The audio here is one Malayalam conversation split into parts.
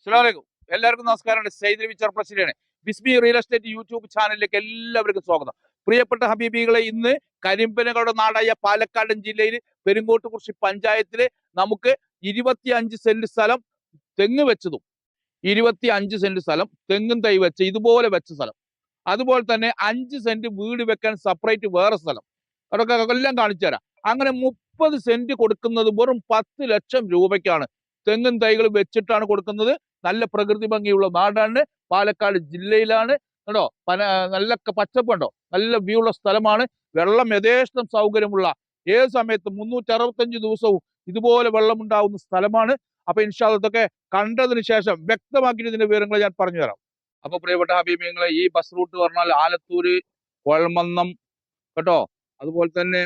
അസ്സലാമലൈക്കും. എല്ലാവർക്കും നമസ്കാരം Syed Witcher president Bismi real estate YouTube ചാനലിലേക്ക് എല്ലാവർക്കും സ്വാഗതം. പ്രിയപ്പെട്ട ഹബീബികളെ ഇന്ന് കരിമ്പനകളുടെ നാടായ പാലക്കാട് ജില്ലയിൽ പെരുങ്കോട്ടുകുറിശി പഞ്ചായത്തിൽ നമുക്ക് ഇരുപത്തി അഞ്ച് സെന്റ് സ്ഥലം തെങ്ങ് വെച്ചതും ഇരുപത്തി അഞ്ച് സെന്റ് സ്ഥലം തെങ്ങും തൈ വെച്ച ഇതുപോലെ വെച്ച സ്ഥലം. അതുപോലെ തന്നെ അഞ്ച് സെന്റ് വീട് വെക്കാൻ സെപ്പറേറ്റ് വേറെ സ്ഥലം. അതൊക്കെ എല്ലാം കാണിച്ചു തരാം അങ്ങനെ മുപ്പത് സെന്റ് കൊടുക്കുന്നത് വെറും പത്ത് ലക്ഷം രൂപയ്ക്കാണ്. തെങ്ങും തൈകൾ വെച്ചിട്ടാണ് കൊടുക്കുന്നത്. നല്ല പ്രകൃതി ഭംഗിയുള്ള നാടാണ്. പാലക്കാട് ജില്ലയിലാണ്. കേട്ടോ പന നല്ല പച്ചപ്പുണ്ടോ നല്ല വ്യൂ ഉള്ള സ്ഥലമാണ്. വെള്ളം യഥേഷ്ടം സൗകര്യമുള്ള ഏത് സമയത്തും മുന്നൂറ്റി അറുപത്തഞ്ച് ദിവസവും ഇതുപോലെ വെള്ളം ഉണ്ടാവുന്ന സ്ഥലമാണ്. അപ്പൊ ഇൻഷാദത്തൊക്കെ കണ്ടതിന് ശേഷം വ്യക്തമാക്കിയതിന്റെ വിവരങ്ങൾ ഞാൻ പറഞ്ഞു തരാം അപ്പൊ പ്രിയപ്പെട്ട ഹബീബിങ്ങളെ ഈ ബസ് റൂട്ട് പറഞ്ഞാൽ ആലത്തൂര് കൊഴമന്നം കേട്ടോ? അതുപോലെ തന്നെ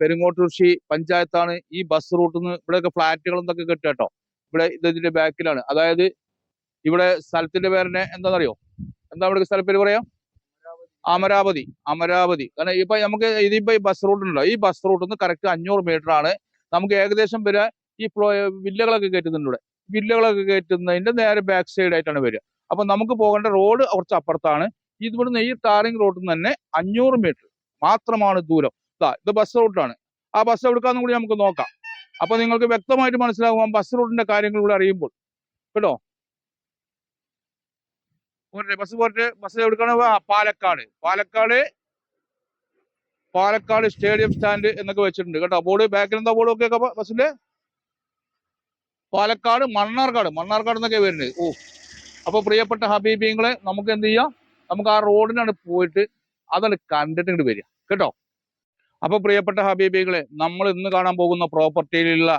പെരുങ്ങോട്ടുർശി പഞ്ചായത്താണ് ഈ ബസ് റൂട്ടിൽ നിന്ന് ഇവിടെയൊക്കെ ഫ്ലാറ്റുകൾ എന്തൊക്കെ കിട്ടുക കേട്ടോ ഇവിടെ ഇത് ഇതിന്റെ ബാക്കിലാണ്. അതായത് ഇവിടെ സ്ഥലത്തിന്റെ പേരിനെ എന്താണെന്നറിയോ എന്താ ഇവിടെ സ്ഥലപ്പേര് പറയാ? അമരാവതി. അമരാവതി. കാരണം ഇപ്പൊ നമുക്ക് ഇതിപ്പോ ഈ ബസ് റൂട്ട് ഉണ്ടല്ലോ. ഈ ബസ് റൂട്ടിൽ നിന്ന് കറക്റ്റ് അഞ്ഞൂറ് മീറ്റർ ആണ്. നമുക്ക് ഏകദേശം വരെ ഈ വില്ലകളൊക്കെ കയറ്റുന്നുണ്ട് ഇവിടെ. വില്ലകളൊക്കെ കയറ്റുന്നതിന്റെ നേരെ ബാക്ക് സൈഡ് ആയിട്ടാണ് വരിക. അപ്പൊ നമുക്ക് പോകേണ്ട റോഡ് കുറച്ച് അപ്പുറത്താണ് ഇതിവിടുന്ന് ഈ ടാറിംഗ് റോഡിൽ നിന്ന് തന്നെ അഞ്ഞൂറ് മീറ്റർ മാത്രമാണ് ദൂരം. ഇത് ബസ് റൂട്ടാണ് ആ ബസ് എവിടുക്കാന്ന് കൂടി നമുക്ക് നോക്കാം. അപ്പൊ നിങ്ങൾക്ക് വ്യക്തമായിട്ട് മനസ്സിലാകും ബസ് റൂട്ടിന്റെ കാര്യങ്ങൾ കൂടി അറിയുമ്പോൾ. കേട്ടോ? പോരട്ടെ ബസ് പോരട്ടെ. ബസ് എവിടുക്കാണ്? പാലക്കാട്. പാലക്കാട് പാലക്കാട് സ്റ്റേഡിയം സ്റ്റാൻഡ് എന്നൊക്കെ വെച്ചിട്ടുണ്ട്. കേട്ടോ? ബോർഡ് ബാക്കിൽ എന്താ ബോർഡ് ഒക്കെ ബസ്സിന്റെ പാലക്കാട് മണ്ണാർക്കാട്. മണ്ണാർക്കാട് എന്നൊക്കെ വരുന്നത്. ഓ. അപ്പൊ പ്രിയപ്പെട്ട ഹബീബിങ്ങളെ നമുക്ക് എന്ത് ചെയ്യാം? നമുക്ക് ആ റോഡിനാണ് പോയിട്ട് അതാണ് കണ്ടിട്ട് ഇങ്ങോട്ട് വരിക. കേട്ടോ? അപ്പൊ പ്രിയപ്പെട്ട ഹബീബികളെ നമ്മൾ ഇന്ന് കാണാൻ പോകുന്ന പ്രോപ്പർട്ടിയിലുള്ള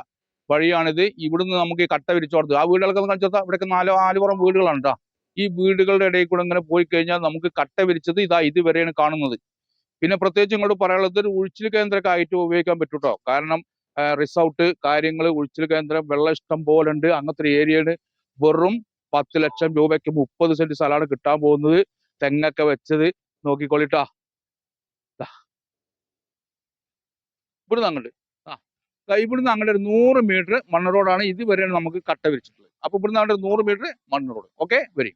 വഴിയാണിത്. ഇവിടുന്ന് നമുക്ക് ഈ കട്ട വിരിച്ചു കൊടുത്തത് ആ വീടുകളൊക്കെ ഒന്ന് കാണിച്ചാൽ ഇവിടെയൊക്കെ നാലോ ആലുപുറം വീടുകളാണ് കേട്ടോ ഈ വീടുകളുടെ ഇടയിൽ കൂടെ ഇങ്ങനെ പോയി കഴിഞ്ഞാൽ നമുക്ക് കട്ട വിരിച്ചത് ഇതാ ഇതുവരെയാണ് കാണുന്നത്. പിന്നെ പ്രത്യേകിച്ച് ഇങ്ങോട്ട് പറയാനുള്ളത് ഒരു ഉഴിച്ചിൽ കേന്ദ്രമൊക്കെ ആയിട്ട് ഉപയോഗിക്കാൻ പറ്റും കേട്ടോ കാരണം റിസോർട്ട് കാര്യങ്ങൾ ഉഴിച്ചിൽ കേന്ദ്രം വെള്ളം ഇഷ്ടം പോലെ ഉണ്ട്. അങ്ങനത്തെ ഒരു ഏരിയയാണ് വെറും പത്ത് ലക്ഷം രൂപയ്ക്ക് മുപ്പത് സെന്റ് സ്ഥലമാണ് കിട്ടാൻ പോകുന്നത്. തെങ്ങൊക്കെ വെച്ചത്. നോക്കിക്കോളിട്ടാ ഇവിടുന്ന് അങ്ങോട്ട് ആ ഇവിടുന്ന് അങ്ങോട്ട് ഒരു നൂറ് മീറ്റർ മണ്ണ് റോഡാണ് ഇതുവരെയാണ് നമുക്ക് കട്ട വിരിച്ചിട്ടുള്ളത്. അപ്പോൾ ഇവിടുന്ന് അങ്ങോട്ട് നൂറ് മീറ്റർ മണ്ണ് റോഡ് ഓക്കെ വരും.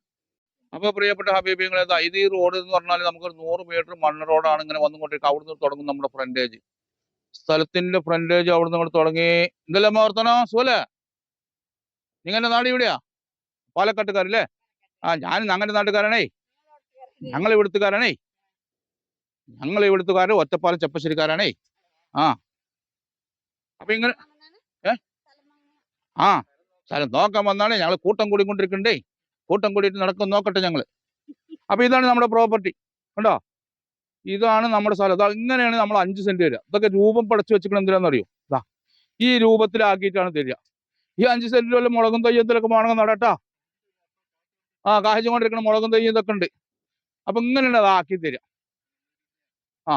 അപ്പൊ പ്രിയപ്പെട്ട ഹബീബിങ്ങളെ ഇത് ഈ റോഡ് എന്ന് പറഞ്ഞാൽ നമുക്ക് നൂറ് മീറ്റർ മണ്ണ് റോഡാണ് ഇങ്ങനെ വന്നുകൊണ്ടിരിക്കുക അവിടുന്ന് തുടങ്ങും നമ്മുടെ ഫ്രണ്ടേജ് സ്ഥലത്തിന്റെ ഫ്രണ്ടേജ് അവിടുന്ന് ഇങ്ങോട്ട് തുടങ്ങി. എന്തെല്ലാം മാർത്തനോ സുഖല്ലേ? നിങ്ങളുടെ നാട് ഇവിടെയാ? പാലക്കാട്ടുകാരല്ലേ? ആ ഞാൻ ഞങ്ങളുടെ നാട്ടുകാരാണേ. ഞങ്ങൾ ഇവിടുത്തുകാരാണേ. ഞങ്ങൾ ഇവിടുത്തുകാരൻ ഒറ്റപ്പാലം ചെപ്പശ്ശേരിക്കാരാണേ. ആ. അപ്പൊ ഇങ്ങനെ ഏ? ആ. സ്ഥലം നോക്കാൻ വന്നാണ് ഞങ്ങൾ കൂട്ടം കൂടിക്കൊണ്ടിരിക്കണ്ടേ? കൂട്ടം കൂടിയിട്ട് നടക്കും നോക്കട്ടെ ഞങ്ങൾ. അപ്പൊ ഇതാണ് നമ്മുടെ പ്രോപ്പർട്ടി. കണ്ടോ? ഇതാണ് നമ്മുടെ സ്ഥലം. അതാ ഇങ്ങനെയാണ് നമ്മൾ അഞ്ച് സെന്റ് തരിക. ഇതൊക്കെ രൂപം പടച്ചു വെച്ചിരിക്കണം എന്തിനാണെന്നറിയോ ഇതാ ഈ രൂപത്തിലാക്കിയിട്ടാണ് തരിക. ഈ അഞ്ച് സെന്റിൽ വല്ല മുളകും തയ്യത്തിലൊക്കെ വേണമെങ്കിൽ നടട്ടാ. ആ കാഹിച്ചു കൊണ്ടിരിക്കണം മുളകും തയ്യും ഇതൊക്കെ ഉണ്ട്. അപ്പൊ ഇങ്ങനെയാണ് അത് ആക്കി തരിക. ആ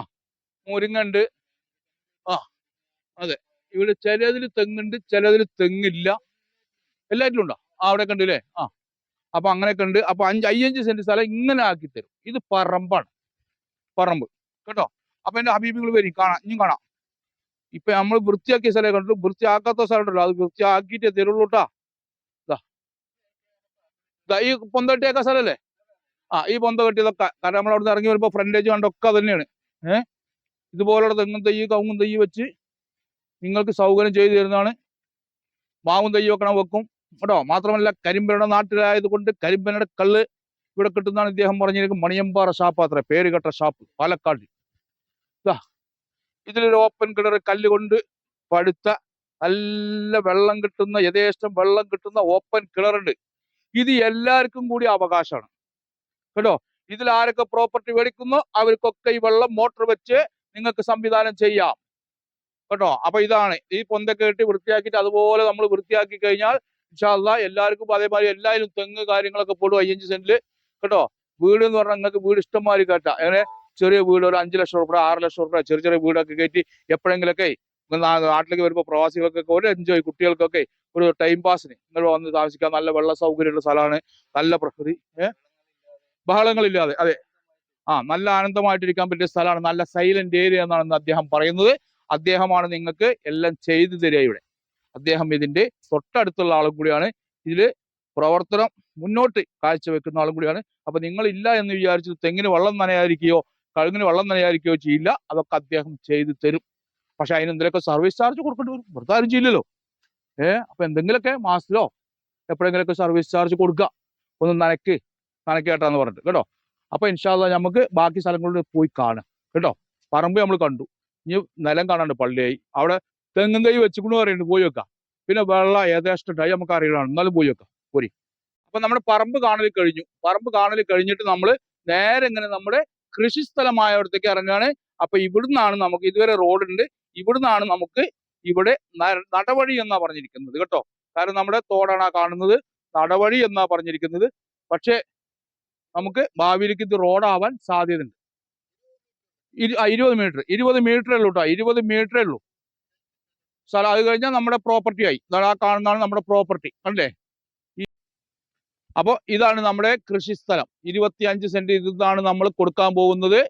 മുരിങ്ങണ്ട് ആ അതെ. ഇവിടെ ചിലതിൽ തെങ്ങുണ്ട് ചിലതിൽ തെങ്ങില്ല. എല്ലാറ്റിലും ഉണ്ടോ? ആ അവിടെ കണ്ടില്ലേ ആ. അപ്പൊ അങ്ങനെയൊക്കെ ഉണ്ട് അപ്പൊ അഞ്ച് അയ്യഞ്ച് സെന്റ് സ്ഥലം ഇങ്ങനെ ആക്കി തരും. ഇത് പറമ്പാണ്. പറമ്പ്. കേട്ടോ? അപ്പൊ എന്റെ ഹബീബികൾ വരും. കാണാം ഇനിയും കാണാം. ഇപ്പൊ നമ്മൾ വൃത്തിയാക്കിയ സ്ഥലം കണ്ടു വൃത്തിയാക്കാത്ത സ്ഥലം ഉണ്ടല്ലോ അത് വൃത്തിയാക്കിയിട്ടേ തരുള്ളൂ കേട്ടാ ഈ പൊന്ത കെട്ടിയേക്ക സ്ഥലല്ലേ? ആ ഈ പൊന്ത കെട്ടിയതൊക്കെ. കാരണം നമ്മൾ അവിടെ നിന്ന് ഇറങ്ങി വരുമ്പോ ഫ്രണ്ടേജ് കണ്ടൊക്കെ തന്നെയാണ്. ഏഹ് ഇതുപോലുള്ള തെങ്ങും തൈ കവുങ്ങും തൈ വെച്ച് നിങ്ങൾക്ക് സൗകര്യം ചെയ്തു തരുന്നതാണ്. മാവും ഒക്കെ വെക്കും. കേട്ടോ? മാത്രമല്ല കരിമ്പനയുടെ നാട്ടിലായത് കൊണ്ട് കരിമ്പനയുടെ കള്ള് ഇവിടെ കിട്ടുന്നതാണ് ഇദ്ദേഹം പറഞ്ഞിരിക്കും മണിയമ്പാറ ഷാപ്പ് അത്ര പേര് കേട്ട ഷാപ്പ് പാലക്കാട്. ഇതാ ഇതിലൊരു ഓപ്പൺ കിണർ കല്ല് കൊണ്ട് പഴുത്ത നല്ല വെള്ളം കിട്ടുന്ന യഥേഷ്ടം വെള്ളം കിട്ടുന്ന ഓപ്പൺ കിണറുണ്ട്. ഇത് എല്ലാവർക്കും കൂടി അവകാശമാണ്. കേട്ടോ? ഇതിൽ ആരൊക്കെ പ്രോപ്പർട്ടി മേടിക്കുന്നോ? അവർക്കൊക്കെ ഈ വെള്ളം മോട്ടോർ വെച്ച് നിങ്ങൾക്ക് സംവിധാനം ചെയ്യാം. കേട്ടോ? അപ്പൊ ഇതാണ്. ഈ പൊന്തൊക്കെ ഇട്ട് വൃത്തിയാക്കിയിട്ട് അതുപോലെ നമ്മൾ വൃത്തിയാക്കി കഴിഞ്ഞാൽ ഇൻഷാല്ല എല്ലാവർക്കും അതേമാതിരി എല്ലാവരും തെങ്ങ് കാര്യങ്ങളൊക്കെ പോടും അയ്യഞ്ച് സെന്റിൽ കേട്ടോ? വീട് എന്ന് പറഞ്ഞാൽ നിങ്ങൾക്ക് വീട് ഇഷ്ടംമാതിരി കേട്ടാ. അങ്ങനെ ചെറിയ വീട് ഒരു അഞ്ച് ലക്ഷം റുപ്യ ആറ് ലക്ഷം റുപ്യ ചെറിയ ചെറിയ വീടൊക്കെ കയറ്റി എപ്പോഴെങ്കിലൊക്കെ നാട്ടിലേക്ക് വരുമ്പോൾ പ്രവാസികൾക്കൊക്കെ ഒരു എൻജോയ് കുട്ടികൾക്കൊക്കെ ഒരു ടൈം പാസിന് നിങ്ങൾ വന്ന് താമസിക്കാൻ നല്ല വെള്ള സൗകര്യമുള്ള സ്ഥലമാണ്. നല്ല പ്രകൃതി ബഹളങ്ങളില്ലാതെ. അതെ. ആ നല്ല ആനന്ദമായിട്ടിരിക്കാൻ പറ്റിയ സ്ഥലമാണ്. നല്ല സൈലന്റ് ഏരിയ എന്നാണ് അദ്ദേഹം പറയുന്നത്. അദ്ദേഹമാണ് നിങ്ങൾക്ക് എല്ലാം ചെയ്തു തരിക ഇവിടെ. അദ്ദേഹം ഇതിന്റെ തൊട്ടടുത്തുള്ള ആളും കൂടിയാണ്. ഇതിൽ പ്രവർത്തനം മുന്നോട്ട് കാഴ്ചവെക്കുന്ന ആളും കൂടിയാണ്. അപ്പൊ നിങ്ങൾ ഇല്ല എന്ന് വിചാരിച്ച് തെങ്ങിന് വെള്ളം നനയായിരിക്കുകയോ കഴുങ്ങിന് വെള്ളം നനയായിരിക്കുകയോ ചെയ്യില്ല. അതൊക്കെ അദ്ദേഹം ചെയ്തു തരും. പക്ഷെ അതിന് എന്തെങ്കിലുമൊക്കെ സർവീസ് ചാർജ് കൊടുക്കേണ്ടി വരും. വെറുതെ ആരും ചെയ്യില്ലല്ലോ. ഏ? അപ്പൊ എന്തെങ്കിലുമൊക്കെ മാസത്തിലോ എപ്പോഴെങ്കിലുമൊക്കെ സർവീസ് ചാർജ് കൊടുക്കുക. ഒന്ന് നനക്ക് നനക്കേട്ടാന്ന് പറഞ്ഞിട്ട്. കേട്ടോ? അപ്പൊ ഇൻഷാല്ല നമുക്ക് ബാക്കി സ്ഥലങ്ങളിൽ പോയി കാണാം. കേട്ടോ? പറമ്പ് നമ്മൾ കണ്ടു. ഇനി നിലം കാണാണ്ട് പള്ളിയായി. അവിടെ തെങ്ങും കൈ വെച്ചുകൊണ്ട് പറയുന്നുണ്ട് പോയി വെക്കാം. പിന്നെ വെള്ളം ഏകദേശം നമുക്ക് അറിയണം എന്നാലും പോയി വെക്കാം പോരി. അപ്പൊ നമ്മുടെ പറമ്പ് കാണൽ കഴിഞ്ഞു. പറമ്പ് കാണൽ കഴിഞ്ഞിട്ട് നമ്മൾ നേരെ ഇങ്ങനെ നമ്മുടെ കൃഷിസ്ഥലമായ അവിടത്തേക്ക് ഇറങ്ങുകയാണ് അപ്പൊ ഇവിടുന്നാണ് നമുക്ക് ഇതുവരെ റോഡുണ്ട്. ഇവിടുന്നാണ് നമുക്ക് ഇവിടെ നടവഴി എന്നാ പറഞ്ഞിരിക്കുന്നത് കേട്ടോ. കാരണം നമ്മുടെ തോടാണ് കാണുന്നത്. നടവഴി എന്നാ പറഞ്ഞിരിക്കുന്നത്. പക്ഷേ നമുക്ക് ഭാവിയിലേക്ക് ഇത് റോഡാവാൻ സാധ്യതയുണ്ട്. ഇരുപത് മീറ്റർ ഇരുപത് മീറ്ററേ ഉള്ളൂ കേട്ടോ ഇരുപത് മീറ്ററേ ഉള്ളൂ. സ്ഥലം അത് കഴിഞ്ഞാൽ നമ്മുടെ പ്രോപ്പർട്ടി ആയി. ആ കാണുന്നതാണ് നമ്മുടെ പ്രോപ്പർട്ടി അല്ലേ? അപ്പോൾ ഇതാണ് നമ്മുടെ കൃഷിസ്ഥലം ഇരുപത്തിയഞ്ച് സെന്റ് ഇതാണ് നമ്മൾ കൊടുക്കാൻ പോകുന്നത്.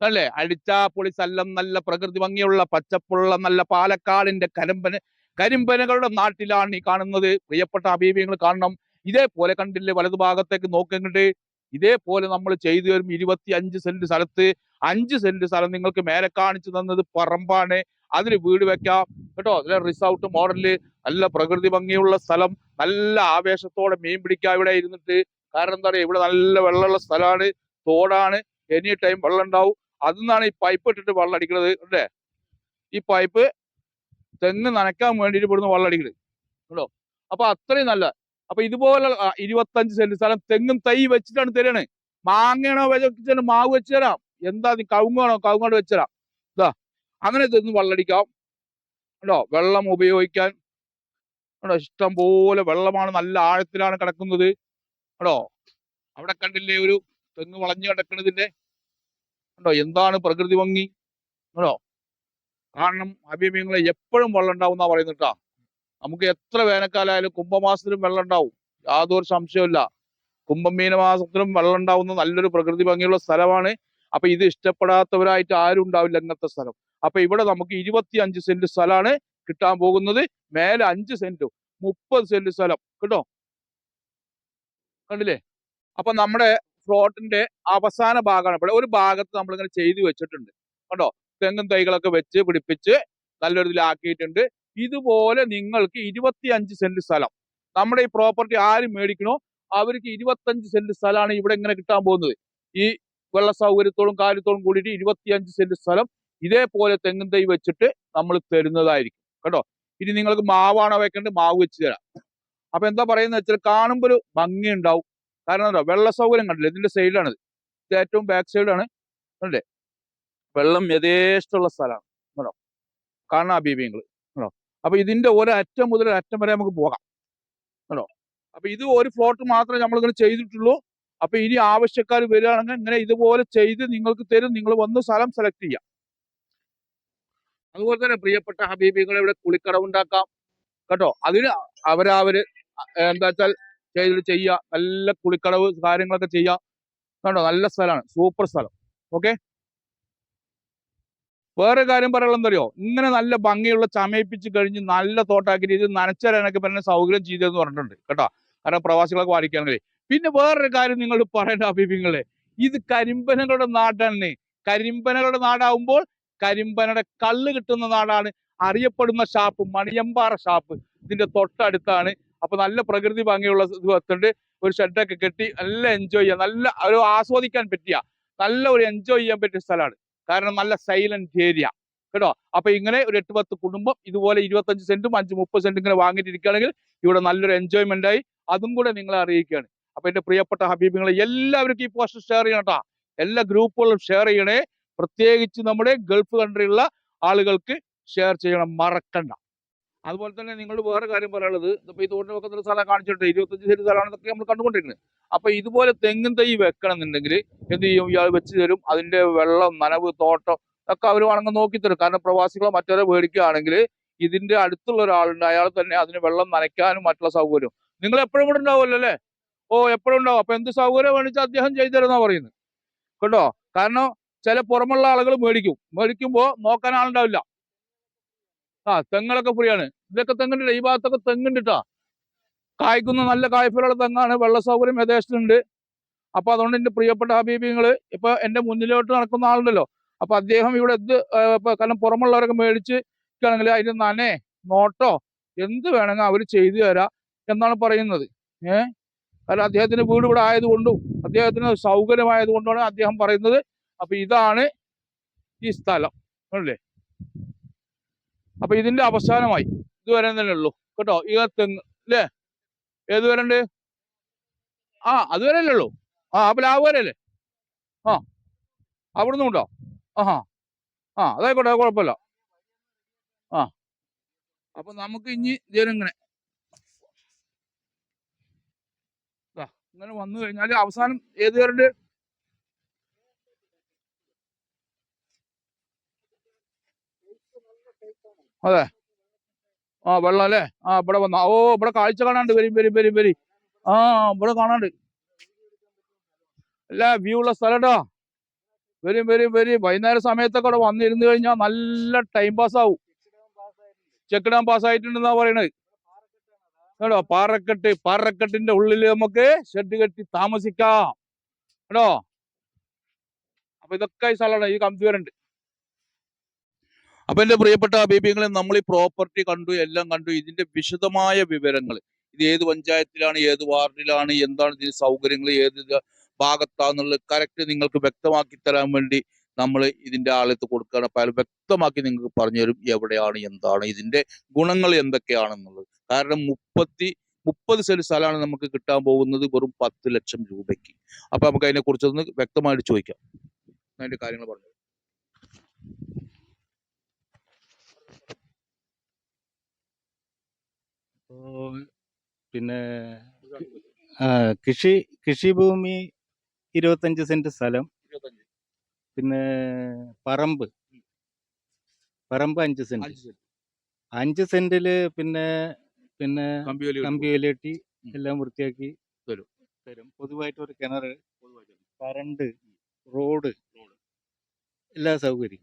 അല്ലേ? അടിച്ചാപ്പൊളി സ്ഥലം നല്ല പ്രകൃതി ഭംഗിയുള്ള പച്ചപ്പുള്ള നല്ല പാലക്കാടിന്റെ കരിമ്പന കരിമ്പനകളുടെ നാട്ടിലാണ് ഈ കാണുന്നത്. പ്രിയപ്പെട്ട അഭിപ്രായങ്ങൾ കാണണം. ഇതേപോലെ കണ്ടില്ലേ വലതുഭാഗത്തേക്ക് നോക്കുന്നുണ്ട് ഇതേപോലെ നമ്മൾ ചെയ്തു തരും ഇരുപത്തി അഞ്ച് സെന്റ് സ്ഥലത്ത്. അഞ്ച് സെന്റ് സ്ഥലം നിങ്ങൾക്ക് മേലെ കാണിച്ചു തന്നത് പറമ്പാണ്. അതിന് വീട് വെക്കാം. കേട്ടോ? അതിലെ റിസോർട്ട് മോഡലിൽ നല്ല പ്രകൃതി ഭംഗിയുള്ള സ്ഥലം. നല്ല ആവേശത്തോടെ മീൻ പിടിക്കാം ഇവിടെ ഇരുന്നിട്ട്. കാരണം എന്താ പറയുക? ഇവിടെ നല്ല വെള്ളമുള്ള സ്ഥലമാണ്. തോടാണ്. എനി ടൈം വെള്ളം ഉണ്ടാവും. അതിന്നാണ് ഈ പൈപ്പ് ഇട്ടിട്ട് വെള്ളം അടിക്കുന്നത് അല്ലേ ഈ പൈപ്പ് തെങ്ങ് നനയ്ക്കാൻ വേണ്ടിയിട്ട് ഇവിടുന്ന് വെള്ളം അടിക്കുന്നത് കേട്ടോ അപ്പൊ അത്രയും നല്ല. അപ്പൊ ഇതുപോലെ ഇരുപത്തഞ്ച് സെന്റ് സ്ഥലം തെങ്ങും തൈ വെച്ചിട്ടാണ് തരണേ. മാങ്ങയാണോ വെച്ചിട്ട് മാവ് വെച്ച് തരാം? എന്താ നീ കവുങ്ങാണോ? കവുങ്ങോട് വെച്ചരാ ഇതാ അങ്ങനെ ഇതൊന്ന് വെള്ളടിക്കാം. കേട്ടോ വെള്ളം ഉപയോഗിക്കാൻ. കേട്ടോ ഇഷ്ടം പോലെ വെള്ളമാണ് നല്ല ആഴത്തിലാണ് കിടക്കുന്നത്. കേട്ടോ അവിടെ കണ്ടില്ലേ ഒരു തെങ്ങ് വളഞ്ഞു കിടക്കുന്നതിന്റെ ഉണ്ടോ എന്താണ് പ്രകൃതി ഭംഗി? കേട്ടോ കാരണം അഭിമയങ്ങളെ എപ്പോഴും വെള്ളം ഉണ്ടാവും എന്നാ പറയുന്നത് കേട്ടാ. നമുക്ക് എത്ര വേനൽക്കാലമായാലും കുംഭമാസത്തിലും വെള്ളം ഉണ്ടാവും. യാതൊരു സംശയമില്ല കുംഭം മീനമാസത്തിലും വെള്ളം ഉണ്ടാവുന്ന നല്ലൊരു പ്രകൃതി ഭംഗിയുള്ള സ്ഥലമാണ് അപ്പൊ ഇത് ഇഷ്ടപ്പെടാത്തവരായിട്ട് ആരും ഉണ്ടാവില്ല ഇങ്ങനത്തെ സ്ഥലം. അപ്പൊ ഇവിടെ നമുക്ക് ഇരുപത്തി അഞ്ച് സെന്റ് സ്ഥലമാണ് കിട്ടാൻ പോകുന്നത്. മേലെ അഞ്ച് സെന്റും മുപ്പത് സെന്റ് സ്ഥലം. കേട്ടോ? കണ്ടില്ലേ? അപ്പൊ നമ്മുടെ ഫ്ലോട്ടിന്റെ അവസാന ഭാഗമാണ്. ഇവിടെ ഒരു ഭാഗത്ത് നമ്മളിങ്ങനെ ചെയ്തു വെച്ചിട്ടുണ്ട്. കണ്ടോ? തെങ്ങും തൈകളൊക്കെ വെച്ച് പിടിപ്പിച്ച് നല്ലൊരു ഇതിലാക്കിയിട്ടുണ്ട് ഇതുപോലെ നിങ്ങൾക്ക് ഇരുപത്തി അഞ്ച് സെന്റ് സ്ഥലം. നമ്മുടെ ഈ പ്രോപ്പർട്ടി ആര് മേടിക്കണോ അവർക്ക് ഇരുപത്തഞ്ച് സെന്റ് സ്ഥലമാണ് ഇവിടെ ഇങ്ങനെ കിട്ടാൻ പോകുന്നത്. ഈ വെള്ള സൗകര്യത്തോടും കാര്യത്തോടും കൂടിയിട്ട് ഇരുപത്തിയഞ്ച് സെന്റ് സ്ഥലം ഇതേപോലെ തെങ്ങും തൈ വെച്ചിട്ട് നമ്മൾ തരുന്നതായിരിക്കും. കേട്ടോ? ഇനി നിങ്ങൾക്ക് മാവാണോ വെക്കേണ്ടത്? മാവ് വെച്ച് തരാം. അപ്പൊ എന്താ പറയുന്നത് വെച്ചാൽ കാണുമ്പോൾ ഒരു ഭംഗി ഉണ്ടാവും കാരണം എന്താ? വെള്ള സൗകര്യം കണ്ടില്ലേ? ഇതിന്റെ സൈഡിലാണ് ഇത് ഏറ്റവും ബാക്ക് സൈഡാണ് കണ്ടില്ലേ? വെള്ളം യഥേഷ്ടമുള്ള സ്ഥലമാണ്. കേട്ടോ? കാണാ ബീബിങ്ങൾ കേട്ടോ? അപ്പൊ ഇതിന്റെ ഒരറ്റം മുതൽ ഒരറ്റം വരെ നമുക്ക് പോകാം. കേട്ടോ? അപ്പൊ ഇത് ഒരു ഫ്ലോട്ട് മാത്രമേ നമ്മളിങ്ങനെ ചെയ്തിട്ടുള്ളൂ. അപ്പൊ ഇനി ആവശ്യക്കാർ വരികയാണെങ്കിൽ ഇങ്ങനെ ഇതുപോലെ ചെയ്ത് നിങ്ങൾക്ക് തരും നിങ്ങൾ വന്ന് സ്ഥലം സെലക്ട് ചെയ്യാം. അതുപോലെ തന്നെ പ്രിയപ്പെട്ട ഹബീബികളെ ഇവിടെ കുളിക്കടവുണ്ടാക്കാം കേട്ടോ? അതിന് അവരവര് എന്താ വെച്ചാൽ ചെയ്തിട്ട് ചെയ്യുക നല്ല കുളിക്കടവ് കാര്യങ്ങളൊക്കെ ചെയ്യാം. കേട്ടോ നല്ല സ്ഥലമാണ്. സൂപ്പർ സ്ഥലം. ഓക്കെ? വേറെ കാര്യം പറയാനുള്ള എന്തറിയോ ഇങ്ങനെ നല്ല ഭംഗിയുള്ള ചമയിപ്പിച്ച് കഴിഞ്ഞ് നല്ല തോട്ടാക്കി രീതിയിൽ നനച്ചരാനൊക്കെ പറഞ്ഞ സൗകര്യം ചെയ്തതെന്ന് പറഞ്ഞിട്ടുണ്ട്. കേട്ടോ? കാരണം പ്രവാസികളൊക്കെ വാടിക്കുകയാണെങ്കിൽ പിന്നെ വേറൊരു കാര്യം നിങ്ങൾ പറയേണ്ട അഭിപ്രായങ്ങളെ ഇത് കരിമ്പനകളുടെ നാടാണ്. കരിമ്പനകളുടെ നാടാവുമ്പോൾ കരിമ്പനയുടെ കള്ള് കിട്ടുന്ന നാടാണ്. അറിയപ്പെടുന്ന ഷാപ്പ് മണിയമ്പാറ ഷാപ്പ്. ഇതിന്റെ തൊട്ടടുത്താണ്. അപ്പൊ നല്ല പ്രകൃതി ഭംഗിയുള്ള വെച്ചിട്ടുണ്ട് ഒരു ഷെഡൊക്കെ കെട്ടി നല്ല എൻജോയ് ചെയ്യാം. നല്ല ഒരു ആസ്വദിക്കാൻ പറ്റിയ നല്ല ഒരു എൻജോയ് ചെയ്യാൻ പറ്റിയ സ്ഥലമാണ്. കാരണം നല്ല സൈലന്റ് ഏരിയ കേട്ടോ? അപ്പൊ ഇങ്ങനെ ഒരു എട്ട് പത്ത് കുടുംബം ഇതുപോലെ ഇരുപത്തഞ്ച് സെന്റും അഞ്ച് മുപ്പത് സെന്റും ഇങ്ങനെ വാങ്ങിയിട്ടിരിക്കുകയാണെങ്കിൽ ഇവിടെ നല്ലൊരു എൻജോയ്മെന്റ് ആയി. അതും കൂടെ നിങ്ങളെ അറിയിക്കുകയാണ്. അപ്പൊ എന്റെ പ്രിയപ്പെട്ട ഹബീബിങ്ങളെ എല്ലാവർക്കും ഈ പോസ്റ്റ് ഷെയർ ചെയ്യണം കേട്ടോ എല്ലാ ഗ്രൂപ്പുകളും ഷെയർ ചെയ്യണേ. പ്രത്യേകിച്ച് നമ്മുടെ ഗൾഫ് കൺട്രിയിലുള്ള ആളുകൾക്ക് ഷെയർ ചെയ്യണം. മറക്കണ്ട. അതുപോലെ തന്നെ നിങ്ങൾ വേറെ കാര്യം പറയാനുള്ളത്. ഇപ്പൊ ഈ തോട്ടിന് വെക്കുന്ന സ്ഥലം കാണിച്ചിട്ടുണ്ട്. ഇരുപത്തഞ്ച് സെന്റ് സ്ഥലമാണെന്നൊക്കെ നമ്മൾ കണ്ടുകൊണ്ടിരിക്കുന്നത് അപ്പൊ ഇതുപോലെ തെങ്ങും തൈ വെക്കണം എന്നുണ്ടെങ്കിൽ എന്ത് ചെയ്യും? ഇയാൾ വെച്ച് തരും. അതിന്റെ വെള്ളം നനവ് തോട്ടം ഒക്കെ അവർ വേണമെങ്കിൽ നോക്കി തരും. കാരണം പ്രവാസികളെ മറ്റവരെ മേടിക്കുകയാണെങ്കിൽ ഇതിന്റെ അടുത്തുള്ള ഒരാളുണ്ട്. അയാൾ തന്നെ അതിന് വെള്ളം നനയ്ക്കാനും മറ്റുള്ള സൗകര്യം. നിങ്ങൾ എപ്പോഴും ഇവിടെ ഉണ്ടാവുമല്ലോ അല്ലേ? ഓ എപ്പോഴും ഉണ്ടാവും അപ്പൊ എന്ത് സൗകര്യം വേണിച്ചാൽ അദ്ദേഹം ചെയ്തു തരുന്ന പറയുന്നത്. കേട്ടോ? കാരണം ചില പുറമുള്ള ആളുകൾ മേടിക്കും. മേടിക്കുമ്പോ നോക്കാൻ ആളുണ്ടാവില്ല. ആ തെങ്ങുകളൊക്കെ ഫ്രീ ആണ് ഇതൊക്കെ തെങ്ങുണ്ട് ഈ ഭാഗത്തൊക്കെ തെങ്ങുണ്ട് ട്ടാ കായ്ക്കുന്ന നല്ല കായ്ഫലുള്ള തെങ്ങാണ്. വെള്ള സൗകര്യം യഥേഷ്ടമുണ്ട്. അപ്പൊ അതുകൊണ്ട് എന്റെ പ്രിയപ്പെട്ട ഹബീബിങ്ങൾ ഇപ്പൊ എന്റെ മുന്നിലോട്ട് നടക്കുന്ന ആളുണ്ടല്ലോ. അപ്പൊ അദ്ദേഹം ഇവിടെ എന്ത് കാരണം പുറമുള്ളവരൊക്കെ മേടിച്ച് ആണെങ്കിൽ അതിന്റെ നനേ നോട്ടോ എന്ത് വേണമെങ്കിൽ അവർ ചെയ്തു തരാം എന്നാണ് പറയുന്നത്. ഏഹ് കാരണം അദ്ദേഹത്തിന് വീട് ഇവിടെ ആയതുകൊണ്ടും അദ്ദേഹത്തിന് സൗകര്യമായത് കൊണ്ടാണ് അദ്ദേഹം പറയുന്നത്. അപ്പൊ ഇതാണ് ഈ സ്ഥലം. അല്ലേ? അപ്പൊ ഇതിന്റെ അവസാനമായി ഇതുവരെ തന്നെ ഉള്ളൂ. കേട്ടോ? ഈ തെങ്ങ് അല്ലേ? ഏത് വരെ ഉണ്ട് ആ അതുവരെ അല്ലേ ഉള്ളൂ. ആ അപ്പൊ ലാഭം വരെ അല്ലേ? ആ. അവിടുന്ന് ഉണ്ടോ ആഹാ. ആ അതായിക്കോട്ടെ അത് കുഴപ്പമില്ല. ആ. അപ്പൊ നമുക്ക് ഇനി ഇതിങ്ങനെ ദാ, ഇങ്ങനെ വന്നു കഴിഞ്ഞാൽ അവസാനം ഏത് കാരുണ്ട് അതെ. ആ വെള്ളം അല്ലേ? ആ ഇവിടെ വന്ന. ഓ ഇവിടെ കാഴ്ച കാണാണ്ട് വരും വരും വരും വരും. ആ ഇവിടെ കാണാണ്ട് അല്ല വ്യൂ ഉള്ള സ്ഥലട്ടോ വരും വരും വരും. വൈകുന്നേര സമയത്തൊക്കെ അവിടെ വന്നിരുന്നു കഴിഞ്ഞാൽ നല്ല ടൈം പാസ് ആവും. ചെക്ക് ഡാം പാസ് ആയിട്ടുണ്ടെന്നാ പറയണത്. കേട്ടോ പാറക്കെട്ട് പാറക്കെട്ടിന്റെ ഉള്ളിൽ നമുക്ക് ഷെഡ് കെട്ടി താമസിക്കാം. കേട്ടോ അപ്പൊ ഇതൊക്കെ ഈ സ്ഥലമാണ് ഈ കമ്പി അപ്പൊ എന്റെ പ്രിയപ്പെട്ട അബീബികളെ നമ്മൾ ഈ പ്രോപ്പർട്ടി കണ്ടു എല്ലാം കണ്ടു. ഇതിന്റെ വിശദമായ വിവരങ്ങൾ. ഇത് ഏത് പഞ്ചായത്തിലാണ് ഏത് വാർഡിലാണ് എന്താണ് ഇതിന് സൗകര്യങ്ങൾ ഏത് ഭാഗത്താന്നുള്ളത് കറക്റ്റ് നിങ്ങൾക്ക് വ്യക്തമാക്കി തരാൻ വേണ്ടി നമ്മൾ ഇതിന്റെ ആളത്ത് കൊടുക്കുകയാണ്. അപ്പോൾ അയാൾ വ്യക്തമാക്കി നിങ്ങൾക്ക് പറഞ്ഞു തരും എവിടെയാണ് എന്താണ് ഇതിന്റെ ഗുണങ്ങൾ എന്തൊക്കെയാണെന്നുള്ളത്. കാരണം മുപ്പത്തി മുപ്പത് സെന്റ് സ്ഥലമാണ് നമുക്ക് കിട്ടാൻ പോകുന്നത് വെറും പത്ത് ലക്ഷം രൂപയ്ക്ക്. അപ്പൊ നമുക്ക് അതിനെ കുറിച്ചൊന്ന് വ്യക്തമായിട്ട് ചോദിക്കാം. അതിന്റെ കാര്യങ്ങൾ പറഞ്ഞു പിന്നെ കൃഷി കൃഷിഭൂമി ഇരുപത്തഞ്ച് സെന്റ് സ്ഥലം. പിന്നെ പറമ്പ്. പറമ്പ് അഞ്ച് സെന്റ്. അഞ്ച് സെന്റ്. സെന്റിൽ പിന്നെ പിന്നെ കമ്പി. എല്ലാം വൃത്തിയാക്കി തരും. തരും. പൊതുവായിട്ട് ഒരു കിണർ കറണ്ട് റോഡ്. എല്ലാ സൗകര്യം.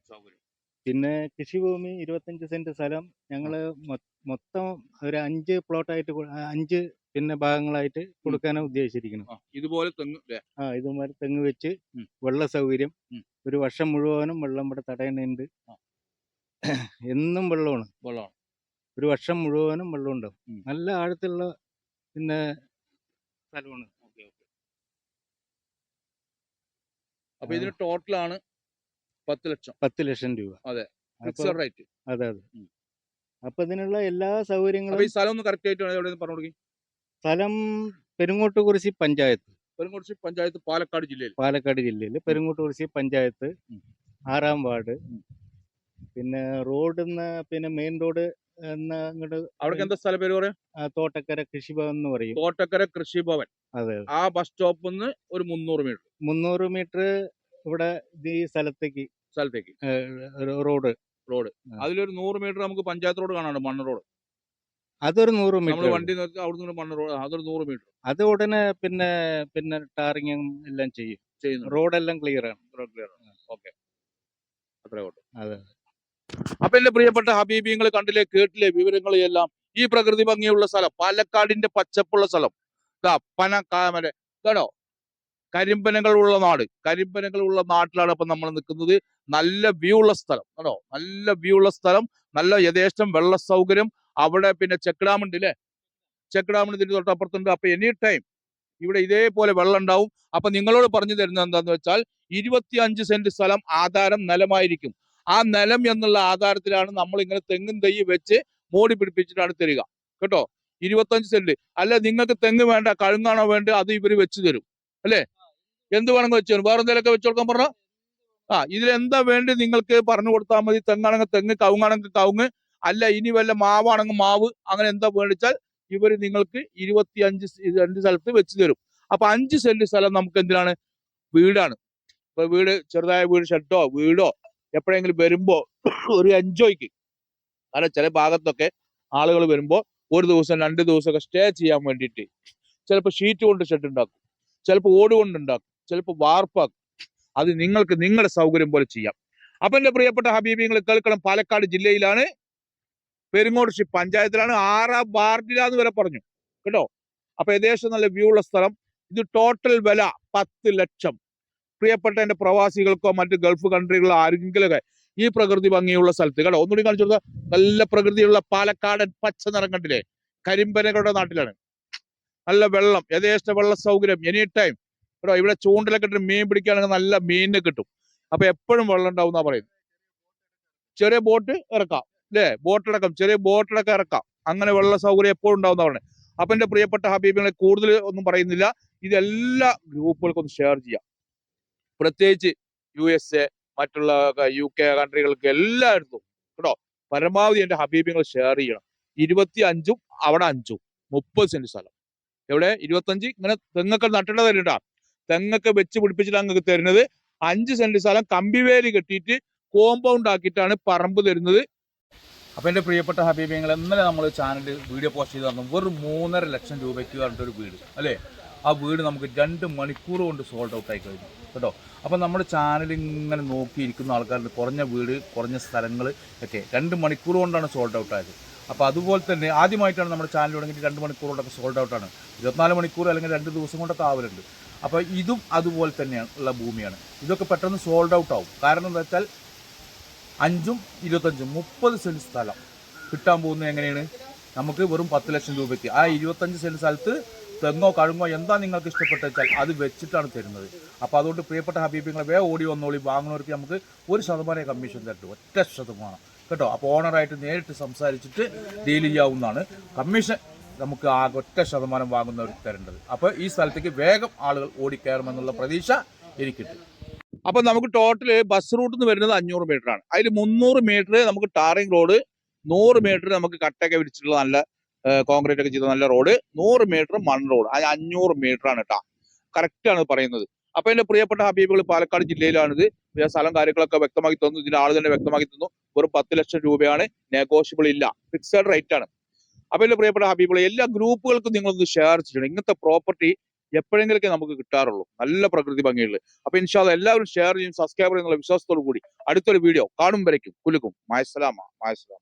പിന്നെ കൃഷിഭൂമി ഇരുപത്തഞ്ച് സെന്റ് സ്ഥലം. ഞങ്ങൾ മൊത്തം ഒരു അഞ്ച് പ്ലോട്ടായിട്ട് അഞ്ച് പിന്നെ ഭാഗങ്ങളായിട്ട് കൊടുക്കാനാണ് ഉദ്ദേശിച്ചിരിക്കുന്നത്. ഇതുപോലെ തെങ്ങ് ആ ഇതുമാതിരി തെങ്ങ് വെച്ച് വെള്ള സൗകര്യം. ഒരു വർഷം മുഴുവനും വെള്ളം ഇവിടെ തടയുന്നുണ്ട്. എന്നും വെള്ളമാണ്. വെള്ളമാണ്. ഒരു വർഷം മുഴുവനും വെള്ളം ഉണ്ടാവും നല്ല ആഴത്തിലുള്ള പിന്നെ സ്ഥലമാണ്. അപ്പൊ ഇതിന് ആണ് പത്ത് ലക്ഷം. പത്ത് ലക്ഷം രൂപ. അതെ. റേറ്റ്. അതെ അതെ. അപ്പൊ ഇതിനുള്ള എല്ലാ സൗകര്യങ്ങളും സ്ഥലം ഒന്ന് കറക്റ്റ് ആയിട്ട് പറഞ്ഞു കൊടുക്കി. സ്ഥലം പെരുങ്ങോട്ടുകുറിശി പഞ്ചായത്ത്. പെരുങ്കുറിശി പഞ്ചായത്ത് പാലക്കാട് ജില്ലയിൽ പാലക്കാട് ജില്ലയിൽ പെരുങ്ങോട്ടുകുറിശി പഞ്ചായത്ത് ആറാം വാർഡ്. പിന്നെ റോഡ് പിന്നെ മെയിൻ റോഡ് അങ്ങോട്ട് അവിടെ എന്താ സ്ഥല പേര് പറയാം? തോട്ടക്കര കൃഷിഭവൻ എന്ന് പറയും. തോട്ടക്കര കൃഷിഭവൻ. അതെ ആ ബസ് സ്റ്റോപ്പിൽ നിന്ന് ഒരു മുന്നൂറ് മീറ്റർ. മുന്നൂറ് മീറ്റർ ഇവിടെ ഈ സ്ഥലത്തേക്ക് സ്ഥലത്തേക്ക്. റോഡ്. റോഡ്. അതിലൊരു നൂറ് മീറ്റർ നമുക്ക് പഞ്ചായത്ത് റോഡ് കാണാനുണ്ട് മണ്ണ് റോഡ്. അതൊരു നൂറ് നമ്മൾ മീറ്റർ വണ്ടി നിർത്തി മണ്ണ് റോഡ് അതൊരു നൂറ് മീറ്റർ. അത് ഉടനെ പിന്നെ പിന്നെ ടാറിങ്ങും എല്ലാം ചെയ്യും. ചെയ്യുന്നു റോഡെല്ലാം ക്ലിയർ ആണ്. റോഡ് ക്ലിയർ ആണ്. ഓക്കെ. അത്രേ ഉള്ളൂ. അതെ. അപ്പൊ എന്റെ പ്രിയപ്പെട്ട ഹബീബിങ്ങൾ കണ്ടില്ലേ കേട്ടില്ലേ വിവരങ്ങൾ എല്ലാം? ഈ പ്രകൃതി ഭംഗിയുള്ള സ്ഥലം പാലക്കാടിന്റെ പച്ചപ്പുള്ള സ്ഥലം. ഇതാ പന കാമര ഇതാണോ കരിമ്പനകൾ ഉള്ള നാട്. കരിമ്പനകൾ ഉള്ള നാട്ടിലാണ് ഇപ്പൊ നമ്മൾ നിൽക്കുന്നത് നല്ല വ്യൂ ഉള്ള സ്ഥലം. കേട്ടോ? നല്ല വ്യൂ ഉള്ള സ്ഥലം. നല്ല യഥേഷ്ടം വെള്ള സൗകര്യം അവിടെ പിന്നെ ചെക്ക് ഡാം ഉണ്ട് അല്ലേ ചെക്ക് ഡാമിന് തൊട്ടപ്പുറത്തുണ്ട്. അപ്പൊ എനി ടൈം ഇവിടെ ഇതേപോലെ വെള്ളം ഉണ്ടാവും. അപ്പൊ നിങ്ങളോട് പറഞ്ഞു തരുന്നത് എന്താന്ന് വെച്ചാൽ ഇരുപത്തിയഞ്ച് സെന്റ് സ്ഥലം ആധാരം നിലമായിരിക്കും. ആ നിലം എന്നുള്ള ആധാരത്തിലാണ് നമ്മൾ ഇങ്ങനെ തെങ്ങും തൈ വെച്ച് മോടി പിടിപ്പിച്ചിട്ടാണ് തരിക. കേട്ടോ? ഇരുപത്തഞ്ച് സെന്റ് അല്ല നിങ്ങൾക്ക് തെങ്ങ് വേണ്ട കഴുങ്ങാണോ വേണ്ട അത് ഇവർ വെച്ച് തരും. അല്ലേ? എന്ത് വേണമെങ്കിൽ വെച്ചു തരും. വേറെ എന്തെങ്കിലുമൊക്കെ വെച്ചു കൊടുക്കാൻ പറഞ്ഞ? ആ ഇതിലെന്താ വേണ്ടി നിങ്ങൾക്ക് പറഞ്ഞു കൊടുത്താൽ മതി. തെങ്ങാണെങ്കിൽ തെങ്ങ് കവുങ്ങാണെങ്കിൽ കവുങ്ങ്. അല്ല ഇനി വല്ല മാവാണെങ്കിൽ മാവ് അങ്ങനെ എന്താ മേടിച്ചാൽ ഇവർ നിങ്ങൾക്ക് ഇരുപത്തി അഞ്ച് രണ്ട് സ്ഥലത്ത് വെച്ച് തരും. അപ്പൊ അഞ്ച് സെന്റ് സ്ഥലം നമുക്ക് എന്തിനാണ്? വീടാണ്. ഇപ്പൊ വീട് ചെറുതായ വീട് ഷെഡോ വീടോ എപ്പോഴെങ്കിലും വരുമ്പോ ഒരു എൻജോയ്ക്ക് അല്ല ചില ഭാഗത്തൊക്കെ ആളുകൾ വരുമ്പോ ഒരു ദിവസം രണ്ട് ദിവസമൊക്കെ സ്റ്റേ ചെയ്യാൻ വേണ്ടിയിട്ട്. ചിലപ്പോൾ ഷീറ്റ് കൊണ്ട് ഷെഡ് ഉണ്ടാക്കും. ചിലപ്പോൾ ഓട് കൊണ്ട് ഉണ്ടാക്കും. ചിലപ്പോൾ വാർപ്പാക്കും. അത് നിങ്ങൾക്ക് നിങ്ങളുടെ സൗകര്യം പോലെ ചെയ്യാം. അപ്പൊ എന്റെ പ്രിയപ്പെട്ട ഹബീബിങ്ങൾ കേൾക്കണം. പാലക്കാട് ജില്ലയിലാണ് പെരുങ്ങോട് പഞ്ചായത്തിലാണ് ആറാം വാർഡിലാന്ന് വരെ പറഞ്ഞു. കേട്ടോ? അപ്പൊ ഏകദേശം നല്ല വ്യൂ ഉള്ള സ്ഥലം. ഇത് ടോട്ടൽ വില പത്ത് ലക്ഷം. പ്രിയപ്പെട്ട എന്റെ പ്രവാസികൾക്കോ മറ്റ് ഗൾഫ് കൺട്രികളോ ആരെങ്കിലുമൊക്കെ ഈ പ്രകൃതി ഭംഗിയുള്ള സ്ഥലത്ത് കേട്ടോ ഒന്നുകൂടി കാണിച്ചു കൊടുത്താൽ നല്ല പ്രകൃതിയുള്ള പാലക്കാടൻ പച്ച നിറം കണ്ടില്ലേ? കരിമ്പനകളുടെ നാട്ടിലാണ്. നല്ല വെള്ളം യഥേഷ്ട വെള്ള സൗകര്യം എനി ടൈം കേട്ടോ ഇവിടെ ചൂണ്ടലൊക്കെ ഇട്ട് മീൻ പിടിക്കുകയാണെങ്കിൽ നല്ല മീനിനെ കിട്ടും. അപ്പൊ എപ്പോഴും വെള്ളം ഉണ്ടാവും എന്നാ പറയുന്നത്. ചെറിയ ബോട്ട് ഇറക്കാം. അല്ലേ ബോട്ടടക്കം ചെറിയ ബോട്ടടക്കം ഇറക്കാം. അങ്ങനെ വെള്ള സൗകര്യം എപ്പോഴും ഉണ്ടാവുന്നതാണ് അപ്പൊ എന്റെ പ്രിയപ്പെട്ട ഹബീബികളെ കൂടുതൽ ഒന്നും പറയുന്നില്ല. ഇതെല്ലാ ഗ്രൂപ്പുകൾക്കും ഒന്ന് ഷെയർ ചെയ്യാം. പ്രത്യേകിച്ച് യു എസ് എ മറ്റുള്ള യു കെ കൺട്രികൾക്ക് എല്ലായിടത്തും കേട്ടോ പരമാവധി എന്റെ ഹബീബിങ്ങൾ ഷെയർ ചെയ്യണം. ഇരുപത്തി അഞ്ചും അവിടെ അഞ്ചും. മുപ്പത് സെന്റ് സ്ഥലം. എവിടെ? ഇരുപത്തഞ്ച് ഇങ്ങനെ തെങ്ങൊക്കെ നട്ടിട്ട് തരുന്നുണ്ടാ തെങ്ങൊക്കെ വെച്ച് പിടിപ്പിച്ചിട്ട് അങ്ങ് തരുന്നത്. അഞ്ച് സെന്റ് സ്ഥലം കമ്പിവേലി കെട്ടിയിട്ട് കോമ്പൗണ്ട് ആക്കിയിട്ടാണ് പറമ്പ് തരുന്നത്. അപ്പൊ എന്റെ പ്രിയപ്പെട്ട ഹബീബിങ്ങൾ ഇന്നലെ നമ്മൾ ചാനലിൽ വീഡിയോ പോസ്റ്റ് ചെയ്ത് തന്നു. വെറും മൂന്നര ലക്ഷം രൂപയ്ക്ക് പറഞ്ഞിട്ടൊരു വീട് അല്ലേ? ആ വീട് നമുക്ക് രണ്ട് മണിക്കൂർ കൊണ്ട് സോൾഡ് ഔട്ട് ആയി കഴിഞ്ഞു കേട്ടോ? അപ്പോൾ നമ്മുടെ ചാനൽ ഇങ്ങനെ നോക്കിയിരിക്കുന്ന ആൾക്കാരുടെ കുറഞ്ഞ വീട് കുറഞ്ഞ സ്ഥലങ്ങൾ ഒക്കെ രണ്ട് മണിക്കൂർ കൊണ്ടാണ് സോൾഡ് ഔട്ട് ആയത്. അപ്പോൾ അതുപോലെ തന്നെ ആദ്യമായിട്ടാണ് നമ്മുടെ ചാനൽ തുടങ്ങിയിട്ട് രണ്ട് മണിക്കൂർ കൊണ്ടൊക്കെ സോൾഡ് ഔട്ടാണ് ഇരുപത്തിനാല് മണിക്കൂർ അല്ലെങ്കിൽ രണ്ട് ദിവസം കൊണ്ടൊക്കെ ആവലുണ്ട്. അപ്പോൾ ഇതും അതുപോലെ തന്നെയാണ് ഉള്ള ഭൂമിയാണ്. ഇതൊക്കെ പെട്ടെന്ന് സോൾഡ് ഔട്ട് ആവും. കാരണം എന്താ വെച്ചാൽ അഞ്ചും ഇരുപത്തഞ്ചും. മുപ്പത് സെന്റ് സ്ഥലം. കിട്ടാൻ പോകുന്നത് എങ്ങനെയാണ്? നമുക്ക് വെറും പത്ത് ലക്ഷം രൂപയ്ക്ക് ആ ഇരുപത്തഞ്ച് സെന്റ് സ്ഥലത്ത് തെങ്ങോ കഴുങ്ങോ എന്താ നിങ്ങൾക്ക് ഇഷ്ടപ്പെട്ട വെച്ചാൽ അത് വെച്ചിട്ടാണ് തരുന്നത്. അപ്പോൾ അതുകൊണ്ട് പ്രിയപ്പെട്ട ഹബീബിങ്ങളെ വേ ഓടി വന്നോളി. വാങ്ങുന്നവർക്ക് നമുക്ക് ഒരു ശതമാനം കമ്മീഷൻ തരട്ടു ഒറ്റ ശതമാനം. കേട്ടോ? അപ്പോൾ ഓണറായിട്ട് നേരിട്ട് സംസാരിച്ചിട്ട് ഡീൽ ചെയ്യാവുന്നതാണ്. കമ്മീഷൻ നമുക്ക് ആകെ ഒറ്റ ശതമാനം വാങ്ങുന്നവർക്ക് തരേണ്ടത്. അപ്പോൾ ഈ സ്ഥലത്തേക്ക് വേഗം ആളുകൾ ഓടിക്കയറുമെന്നുള്ള പ്രതീക്ഷ എനിക്കുണ്ട് അപ്പൊ നമുക്ക് ടോട്ടൽ ബസ് റൂട്ടിൽ നിന്ന് വരുന്നത് അഞ്ഞൂറ് മീറ്റർ ആണ്. അതിൽ മുന്നൂറ് മീറ്റർ നമുക്ക് ടാറിംഗ് റോഡ് നൂറ് മീറ്റർ നമുക്ക് കട്ടൊക്കെ വിരിച്ചിട്ടുള്ള നല്ല കോൺക്രീറ്റ് ഒക്കെ ചെയ്ത നല്ല റോഡ് നൂറ് മീറ്റർ മൺ റോഡ് അത് അഞ്ഞൂറ് മീറ്റർ ആണ് കേട്ടോ കറക്റ്റ് ആണ് പറയുന്നത്. അപ്പൊ എന്റെ പ്രിയപ്പെട്ട ഹബീബുകൾ പാലക്കാട് ജില്ലയിലാണിത്. സ്ഥലം കാര്യങ്ങളൊക്കെ വ്യക്തമാക്കി തന്നു. ഇതിന്റെ ആൾ തന്നെ വ്യക്തമാക്കി തന്നു. വെറും പത്ത് ലക്ഷം രൂപയാണ് നെഗോഷ്യബിൾ ഇല്ല. ഫിക്സഡ് റേറ്റ് ആണ്. അപ്പൊ എന്റെ പ്രിയപ്പെട്ട ഹബീബുകൾ എല്ലാ ഗ്രൂപ്പുകൾക്കും നിങ്ങളൊന്ന് ഷെയർ ചെയ്യണം. ഇങ്ങനത്തെ പ്രോപ്പർട്ടി എപ്പോഴെങ്കിലൊക്കെ നമുക്ക് കിട്ടാറുള്ളൂ. നല്ല പ്രകൃതി ഭംഗിയുള്ളത് അപ്പൊ ഇൻഷാല്ല എല്ലാവരും ഷെയർ ചെയ്യും സബ്സ്ക്രൈബ് ചെയ്യുന്നുള്ള വിശ്വാസത്തോടു കൂടി അടുത്തൊരു വീഡിയോ കാണും വരയ്ക്കും. കുലുക്കും മായസലാമ മായസലാമ